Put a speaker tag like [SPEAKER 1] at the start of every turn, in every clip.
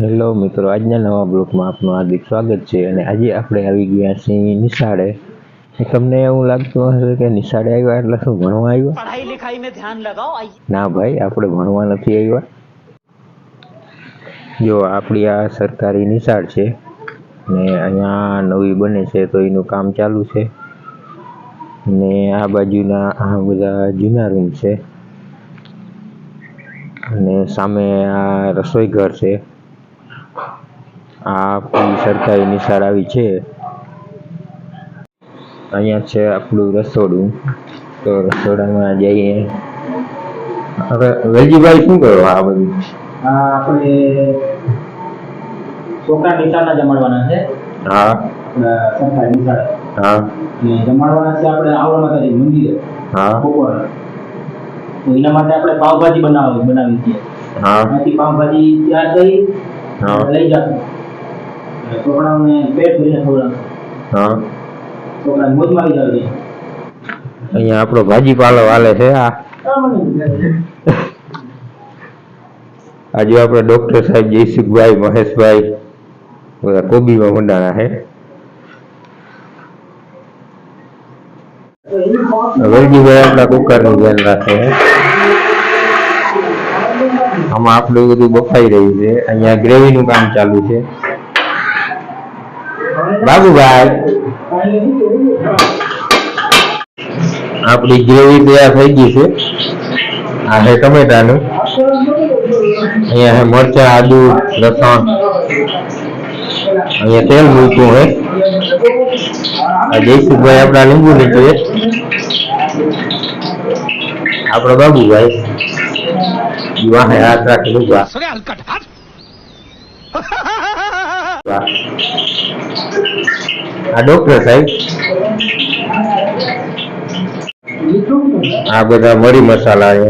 [SPEAKER 1] Hello મિત્રો આજના નવા બ્લોગમાં આપનું હાર્દિક સ્વાગત છે અને આજે આપણે આવી ગયા છીએ નિશાળે. તમને એવું લાગતું હશે કે નિશાળે આવ્યા એટલે શું ભણવા આવ્યા?
[SPEAKER 2] પઢાઈ લિખાઈ મે ધ્યાન લગાઓ
[SPEAKER 1] ના ભાઈ આપણે ભણવા નથી આવ્યા. જો આપણી આ સરકારી નિશાળ છે ને અહીંયા નવી બને છે તો એનું કામ ચાલુ છે. ને આ બાજુના આ બધા જૂના રૂમ છે. અને સામે આ રસોઈ ઘર છે. આ આપણી સરકારી નિશાળ આવી છે. અહીંયા છે આપણું રસોડું. તો રસોડામાં જઈએ. હવે વેલજીભાઈ શું કરો આ બધું?
[SPEAKER 3] આપણે છોકરા નિશાળના જમાડવાના છે.
[SPEAKER 1] હા.
[SPEAKER 3] સરકારી નિશાળે.
[SPEAKER 1] હા.
[SPEAKER 3] ને જમાડવાના છે આપણે આવડા માતાજી મંદિરે.
[SPEAKER 1] હા.
[SPEAKER 3] બપોરે. તો એના માટે આપણે પાવભાજી બનાવી બનાવી છે
[SPEAKER 1] હા.
[SPEAKER 3] પાવભાજી તૈયાર કરી
[SPEAKER 1] હા.
[SPEAKER 3] લઈ જશું. છોકરાઓને પેટ ભરીને પાલો
[SPEAKER 1] હા.
[SPEAKER 3] છોકરાને મોજમાં આવી જાવ
[SPEAKER 1] અહીંયા આપણો ભાજીપાલો હાલે છે આ. આજે આપણે ડોક્ટર સાહેબ જયસુખભાઈ મહેશભાઈ બધા કોબીમાં મંડાણા છે. વેલજીભાઈ આપણા કુકરનું ધ્યાન રાખે આમાં આપણું બધું બફાઈ રહ્યું છે. અહીંયા ગ્રેવીનું કામ ચાલુ છે. બાબુભાઈ. આપણી ગ્રેવી તૈયાર થઈ ગઈ છે. આ છે ટમેટાનું. અહીંયા છે મરચા, આદુ, લસણ. અહીંયા તેલ મૂક્યું હે આ જયસુખભાઈ આપણા લીંબુ નીચે આપણો બાબુભાઈ. ઈ વાહે હાથ રાખી વાહ. આ ડોક્ટર સાહેબ આ બધા મરી મસાલા છે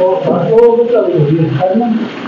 [SPEAKER 3] Oh, oh, look at it.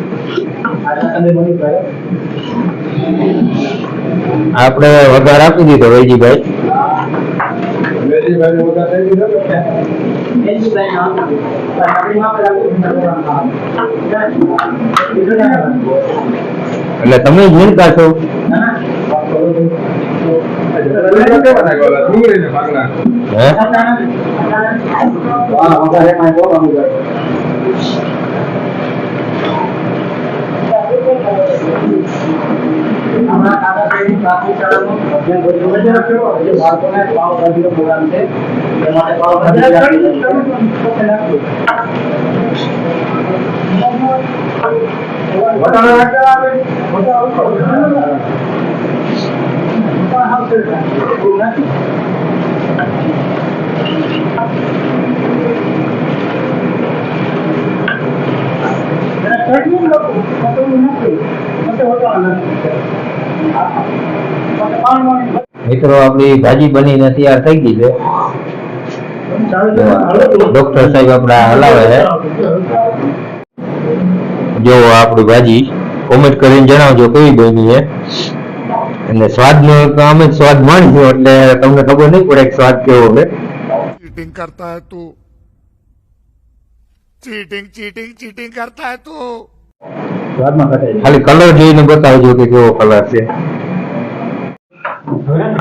[SPEAKER 3] આપણે
[SPEAKER 1] વઘાર આપી દીધો વૈજીભાઈ. એટલે તમે જ છો. હે?
[SPEAKER 3] હા વધારે કાંઈ બોલવાનું નથી. હમણાં કાકા સાહેબની પ્રાથમિક શાળામાં અભ્યાસ કર્યો. એટલે બાળકોને પાવભાજીનો પ્રોગ્રામ છે એ માટે જજમેન્ટ લખું પતલું નથી મને હોતા નથી
[SPEAKER 1] મિત્રો, આપણી ભાજી બનીને તૈયાર થઈ ગઈ છે. ડોક્ટર સાહેબ આપણા હલાવે છે. જો આપણી ભાજી કોમેન્ટ કરીને જણાવજો કેવી બની છે. અને સ્વાદનો અમે સ્વાદ માણીશું એટલે તમને ખબર નહીં પડે સ્વાદ કેવો છે.
[SPEAKER 4] કરતા તો ચીટિંગ ચીટિંગ ચીટિંગ કરતા
[SPEAKER 3] હે તું
[SPEAKER 1] ખાલી કલર જોઈને બતાવજો કે કેવો કલર છે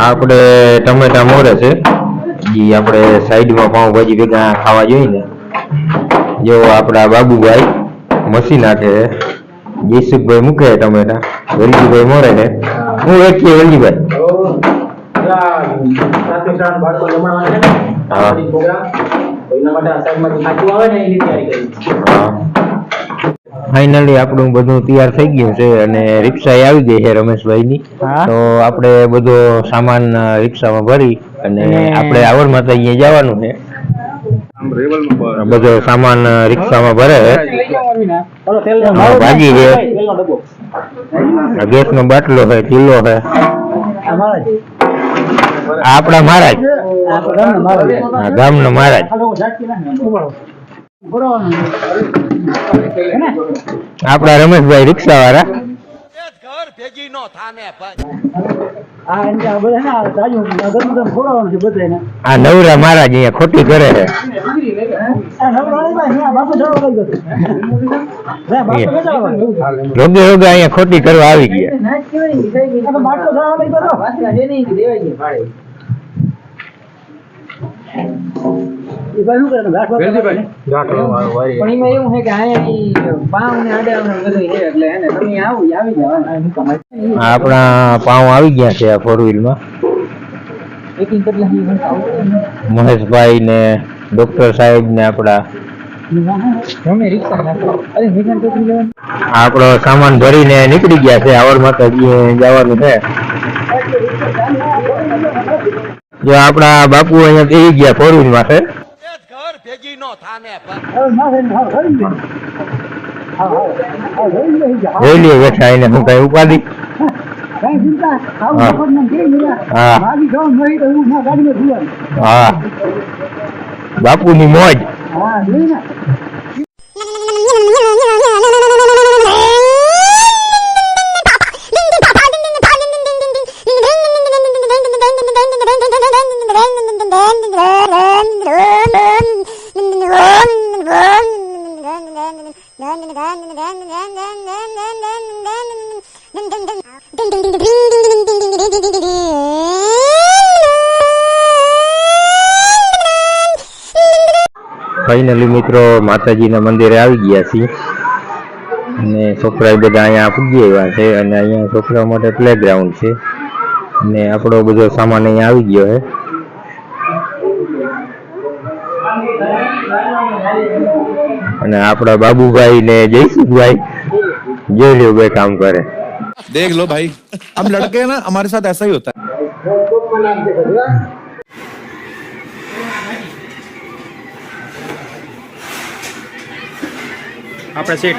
[SPEAKER 1] આપણે ટમેટા મોરે છે ઈ આપણે સાઈડમાં પાઉંભાજી ભેગા ખાવા જોઈએ ને જો આપણા બાબુભાઈ મસી નાખે જયસુખભાઈ મૂકે ટમેટા વેલજીભાઈ મોરે
[SPEAKER 5] ને
[SPEAKER 1] હું
[SPEAKER 5] એક કે હા. એના માટે આ સાઈડમાંથી આવે ને એની તૈયારી કરી
[SPEAKER 1] ફાઇનલી આપણું બધું તૈયાર થઈ ગયું છે અને રિક્ષા આવી ગઈ છે રમેશભાઈની. તો આપણે બધો સામાન રિક્ષામાં ભરી અને આપણે આવર માતા અહીંયા જવાનું છે. બધો સામાન રિક્ષામાં ભરે ભાજી છે. ગેસ નો બાટલો છે ચીલો છે. આપણા મહારાજ
[SPEAKER 5] ગામનો મારો જ.
[SPEAKER 1] આ ગામનો મહારાજ? આપણા રમેશભાઈ રિક્ષા વાળા
[SPEAKER 6] ઘર ભેગી નો થાને ભાઈ
[SPEAKER 5] આ
[SPEAKER 1] નવરા મહારાજ અહીંયા ખોટી કરે છે. રોગે રોગે અહીંયા ખોટી કરવા આવી ગયા
[SPEAKER 5] આ તો બાટલો જડો લઈ ગયો. એ ભાઈ કરે તમે? ગાંઠ બાંઠ કરે?
[SPEAKER 7] પણ એમાં એવું છે કે અહીંયા પાવ ને આડે આપણે બધું છે એટલે હે તમે આવો જાવ
[SPEAKER 1] આપણા ગયા છે આ ફોર
[SPEAKER 7] મને આવું.
[SPEAKER 1] મહેશભાઈ ને ડોક્ટર સાહેબ ને આપડા આપણો સામાન ભરીને નીકળી ગયા છે. આવડ માતાજી જવાનું છે. જો આપણા બાપુ અહીંયા બેસી ગયા ફોર વ્હીલ
[SPEAKER 6] ઘર ભેગી નો થાને
[SPEAKER 5] હાવ, હાવ હરી ગયો. હાવ.
[SPEAKER 1] જોઈ લઈએ બેઠા એને હું કઈ ઉપાધિ
[SPEAKER 5] કાંઈ ચિંતા આવું
[SPEAKER 1] હા.
[SPEAKER 5] મફતમાં કેમ મિલા?
[SPEAKER 1] હા.
[SPEAKER 5] માગી જવાનું નહીં તો હું ના ગાડીમાં જુવાનું.
[SPEAKER 1] હા બાપુની મોજ
[SPEAKER 5] હા જોઈ ને
[SPEAKER 1] ફાઇનલી મિત્રો માતાજીના મંદિરે આવી ગયા છીએ. અને છોકરા બધા અહીંયા પૂગી આવ્યા છે અને અહીંયા છોકરા માટે પ્લેગ્રાઉન્ડ છે. અને આપણો બધો સામાન અહીંયા આવી ગયો છે. અને આપણા બાબુભાઈ ને જયસુખભાઈ જોઈ લ્યો ભાઈ કામ કરે.
[SPEAKER 8] દેખ લો ભાઈ. હમ લડકે ના હમારે સાથ એસા હોતા.
[SPEAKER 3] આપણે શ્રી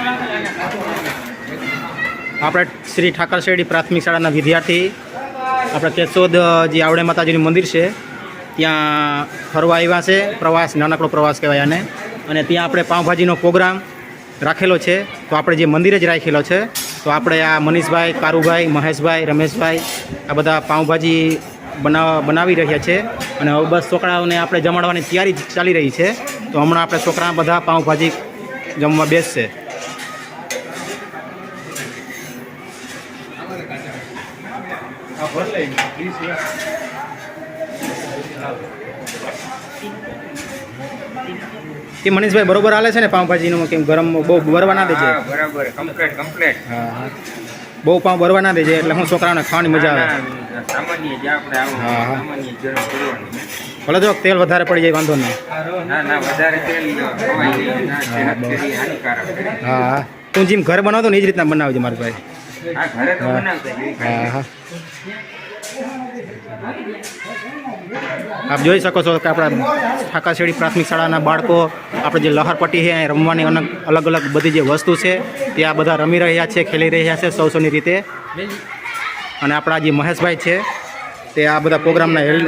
[SPEAKER 3] આપણે શ્રી ઠાકર શેરડી પ્રાથમિક શાળાના વિદ્યાર્થી, આપણે કેશોદ જે આવડે માતાજીનું મંદિર છે, ત્યાં ફરવા આવ્યા છે, પ્રવાસ, નાનકડો પ્રવાસ કહેવાય આને. અને ત્યાં આપણે પાઉંભાજીનો પ્રોગ્રામ રાખેલો છે. તો આપણે જે મંદિરે જ રાખેલો છે, તો આપણે આ મનીષભાઈ, કારુભાઈ, મહેશભાઈ, રમેશભાઈ આ બધા પાઉંભાજી બનાવ બનાવી રહ્યા છે. અને હવે બસ છોકરાઓને આપણે જમાડવાની તૈયારી ચાલી રહી છે. તો હમણાં આપણે છોકરા બધા પાઉંભાજી જમવા બેસશે. કે મનીષભાઈ બરોબર હાલે છે ને પાઉંભાજીનું? કેમ ગરમ બહુ ભરવા ના દેજે?
[SPEAKER 9] બરાબર. કમ્પ્લેટ કમ્પ્લેટ
[SPEAKER 3] હા હા. બહુ પાઉં ભરવા ના દેજે એટલે હું છોકરાઓને ખાવાની મજા આવે.
[SPEAKER 9] સામાન્ય જે આપણે આવું
[SPEAKER 3] હા, હા.
[SPEAKER 9] સામાન્ય ગરમ કરવાનું.
[SPEAKER 3] ભલે જો તેલ વધારે પડી જાય વાંધો નહીં. હા તું જેમ ઘર બનાવતો ને એ જ રીતના બનાવજે મારા ભાઈ. હા હા. આપ જોઈ શકો છો કે આપણા ઠાકાશેડી પ્રાથમિક શાળાના બાળકો આપણે જે લહરપટ્ટી છે અહીં રમવાની અલગ અલગ અલગ બધી જે વસ્તુ છે તે આ બધા રમી રહ્યા છે ખેલી રહ્યા છે સૌ સૌની રીતે. અને આપણા જે મહેશભાઈ છે તે આ બધા પ્રોગ્રામના હેલ્ડ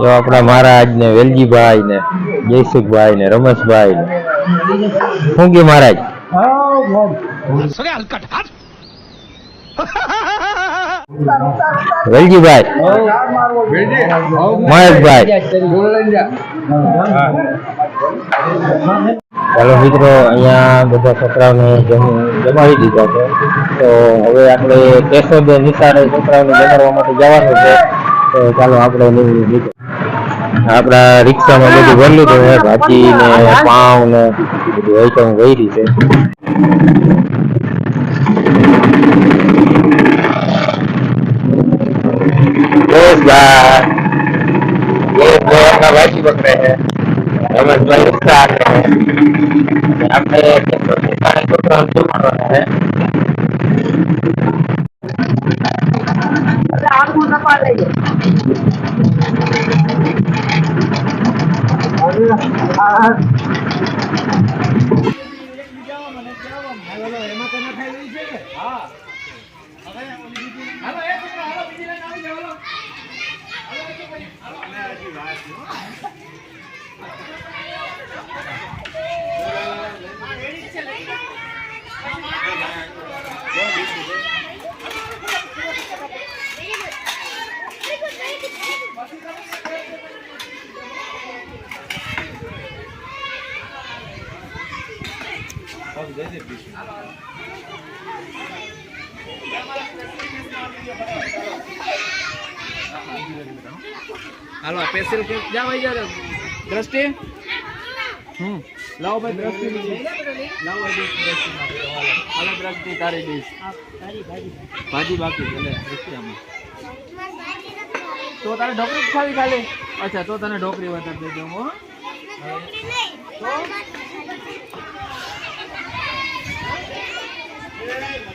[SPEAKER 1] જો આપણા મહારાજ ને વેલજીભાઈ ને જયસુખભાઈ ને રમેશભાઈ ને શું કે મહારાજ વેલજીભાઈ. મહેશભાઈ. ચાલો મિત્રો અહીંયા બધા છોકરાઓને જમાવી દીધા છે. તો હવે આપણે કેશોદ નિશાળે છોકરાઓને જમાડવા માટે જવાનું છે. તો ચાલો આપણે એની રીતે. આપણા રિક્ષામાં બધું ભરી લીધું છે ભાજી ને પાઉં ને બધી આઈટમ ગઈ છે. ભાઈ ભાઈ આપણા ભાજી પકડે છે. રમેશભાઈ રિક્ષા હાંકે છે. આપણે કેશોદ નિશાળે છોકરાઓને જમાડવાના છે
[SPEAKER 7] હાલો સ્પેશિયલ કેક જાવ આવી જાવ દ્રષ્ટિ હમ લાવો ભાઈ દ્રષ્ટિ લાવો ભાઈ દ્રષ્ટિ માટે તો હાલો. હાલો દ્રષ્ટિ તારી ડીશ ભાજી બાકી છે લે દ્રષ્ટિ આમાં તો તારે ઢોકળી જ ખાવી ખાલી? અચ્છા તો તને ઢોકળી વધારે દઈ દઉં હો. Yeah.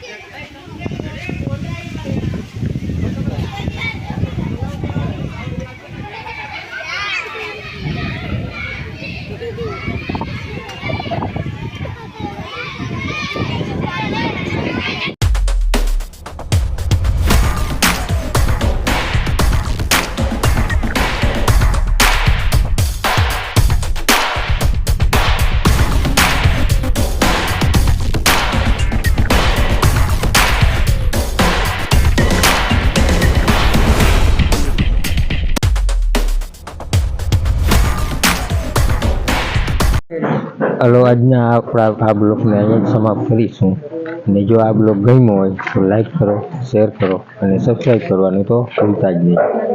[SPEAKER 1] હલો, આજના આપણા આ બ્લોગને અહીંયા સમાપ્ત કરીશું. અને જો આ બ્લોગ ગમ્યો હોય તો લાઈક કરો, શેર કરો અને સબસ્ક્રાઈબ કરવાનું તો ભૂલતા જ નહીં.